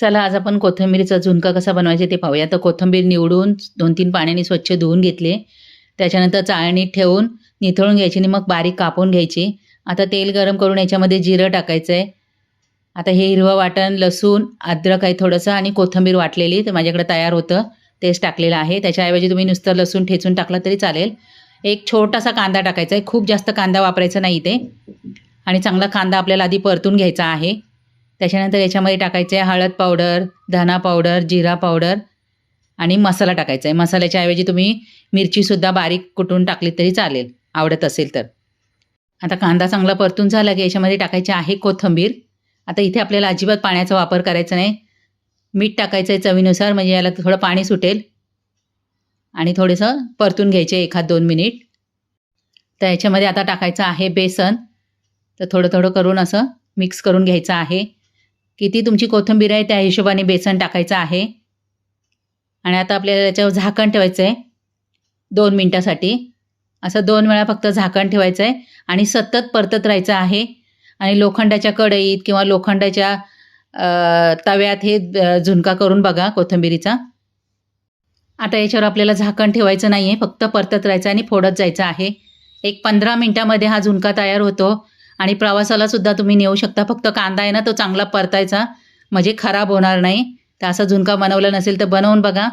चला आज आपण कोथिंबीरीचा झुणका कसा बनवायचा ते पाहूया. तर कोथिंबीर निवडून दोन तीन पाण्याने स्वच्छ धुवून घेतले. त्याच्यानंतर चाळणीत ठेवून निथळून घ्यायची आणि मग बारीक कापून घ्यायची. आता तेल गरम करून याच्यामध्ये जिरं टाकायचं आहे आता हे हिरवं वाटण लसूण अद्रक आहे थोडंसं आणि कोथिंबीर वाटलेली तर माझ्याकडे तयार होतं. तेच टाकलेलं आहे. त्याच्याऐवजी तुम्ही नुसतं लसूण ठेचून टाकलं तरी चालेल. एक छोटासा कांदा टाकायचा आहे. खूप जास्त कांदा वापरायचा नाही ते आणि चांगला कांदा आपल्याला आधी परतून घ्यायचा आहे. त्याच्यानंतर याच्यामध्ये टाकायचं आहे हळद पावडर धना पावडर जिरा पावडर आणि मसाला टाकायचा आहे. मसाल्याच्या ऐवजी तुम्ही मिरचीसुद्धा बारीक कुटून टाकली तरी चालेल. आवडत असेल तर. आता कांदा चांगला परतून झाला की याच्यामध्ये टाकायचे आहे कोथिंबीर. आता इथे आपल्याला अजिबात पाण्याचा वापर करायचा नाही. मीठ टाकायचं आहे चवीनुसार म्हणजे याला थोडं पाणी सुटेल. आणि थोडंसं परतून घ्यायचे एखाद दोन मिनिट. तर याच्यामध्ये आता टाकायचं आहे बेसन. तर थोडं थोडं करून असं मिक्स करून घ्यायचं आहे. किती तुमची कोथिंबीर आहे त्या हिशोबाने बेसन टाकायचं आहे. आणि आता आपल्याला त्याच्यावर झाकण ठेवायचं आहे दोन मिनटासाठी. असं दोन वेळा फक्त झाकण ठेवायचं आहे आणि सतत परतत राहायचं आहे. आणि लोखंडाच्या कढईत किंवा लोखंडाच्या तव्यात हे झुणका करून बघा कोथिंबीरीचा. आता याच्यावर आपल्याला झाकण ठेवायचं नाही आहे फक्त परतत राहायचं आणि फोडत जायचं आहे. एक पंधरा मिनटामध्ये हा झुणका तयार होतो. आणि प्रवासाला सुद्धा तुम्ही नेऊ शकता. फक्त कांदा आहे ना तो चांगला परतायचा. म्हणजे खराब होणार नाही. तर असा झुणका बनवला नसेल तर बनवून बघा.